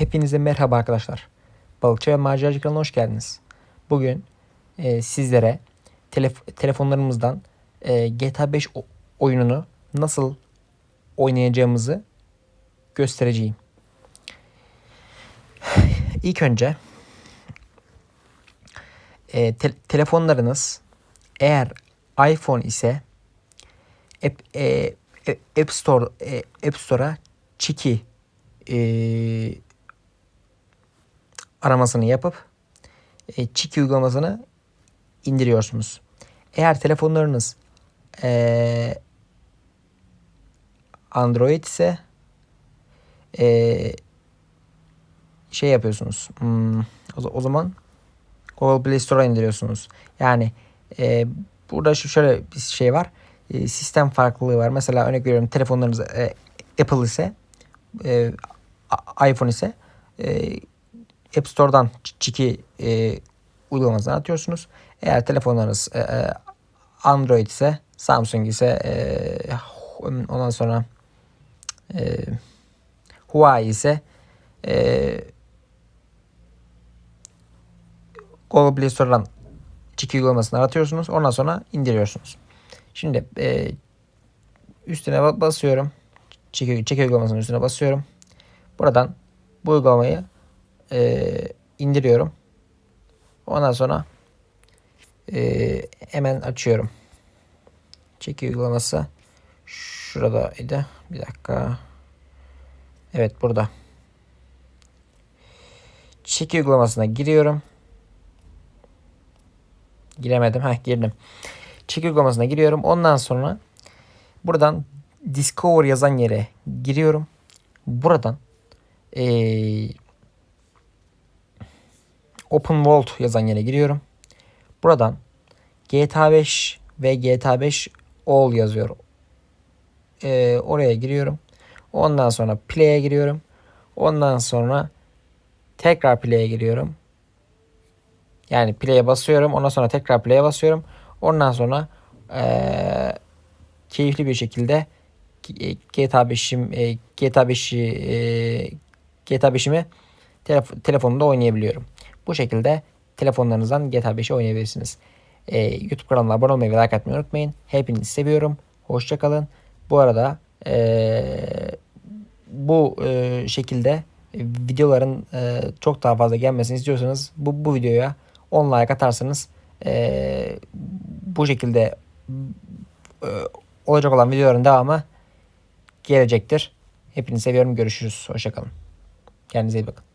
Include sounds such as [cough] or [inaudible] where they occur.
Hepinize merhaba arkadaşlar. Balıkçı ve Maceracı kanalına hoş geldiniz. Bugün e, sizlere telef- telefonlarımızdan e, GTA 5 o- oyununu nasıl oynayacağımızı göstereceğim. [sighs] İlk önce e, te- telefonlarınız eğer iPhone ise App, e, App Store e, App Store'a Çiki e, aramasını yapıp e, Çiki uygulamasını indiriyorsunuz. Eğer telefonlarınız e, Android ise e, şey yapıyorsunuz. Hmm, o, o zaman Google Play Store'a indiriyorsunuz. Yani e, burada şu şöyle bir şey var. E, sistem farklılığı var. Mesela örnek veriyorum telefonlarınız e, Apple ise e, iPhone ise e, App Store'dan Çiki e, uygulamasını atıyorsunuz. Eğer telefonlarınız e, e, Android ise Samsung ise e, ondan sonra e, Huawei ise e, Google Play Store'dan Çiki uygulamasını aratıyorsunuz. Ondan sonra indiriyorsunuz. Şimdi e, üstüne ba- basıyorum. Çeki, çeki uygulamasının üstüne basıyorum. Buradan bu uygulamayı e, indiriyorum. Ondan sonra e, hemen açıyorum. Çeki uygulaması şuradaydı. Bir dakika. Evet burada. Çeki uygulamasına giriyorum. Giremedim. Heh girdim. Çeki uygulamasına giriyorum. Ondan sonra buradan Discover yazan yere giriyorum. Buradan eee Open Vault yazan yere giriyorum. Buradan GTA 5 ve GTA 5 All yazıyor. Eee, oraya giriyorum. Ondan sonra Play'e giriyorum. Ondan sonra tekrar Play'e giriyorum. Yani Play'e basıyorum. Ondan sonra tekrar Play'e basıyorum. Ondan sonra eee, keyifli bir şekilde e, GTA 5'im e, GTA 5'i e, GTA 5'imi telef- telefonumda oynayabiliyorum. Bu şekilde telefonlarınızdan GTA 5'i oynayabilirsiniz. E, YouTube kanalıma abone olmayı ve like atmayı unutmayın. Hepinizi seviyorum. Hoşçakalın. Bu arada e, bu e, şekilde e, videoların e, çok daha fazla gelmesini istiyorsanız bu, bu videoya 10 like atarsanız e, bu şekilde e, olacak olan videoların devamı gelecektir. Hepinizi seviyorum. Görüşürüz. Hoşçakalın. Kendinize iyi bakın.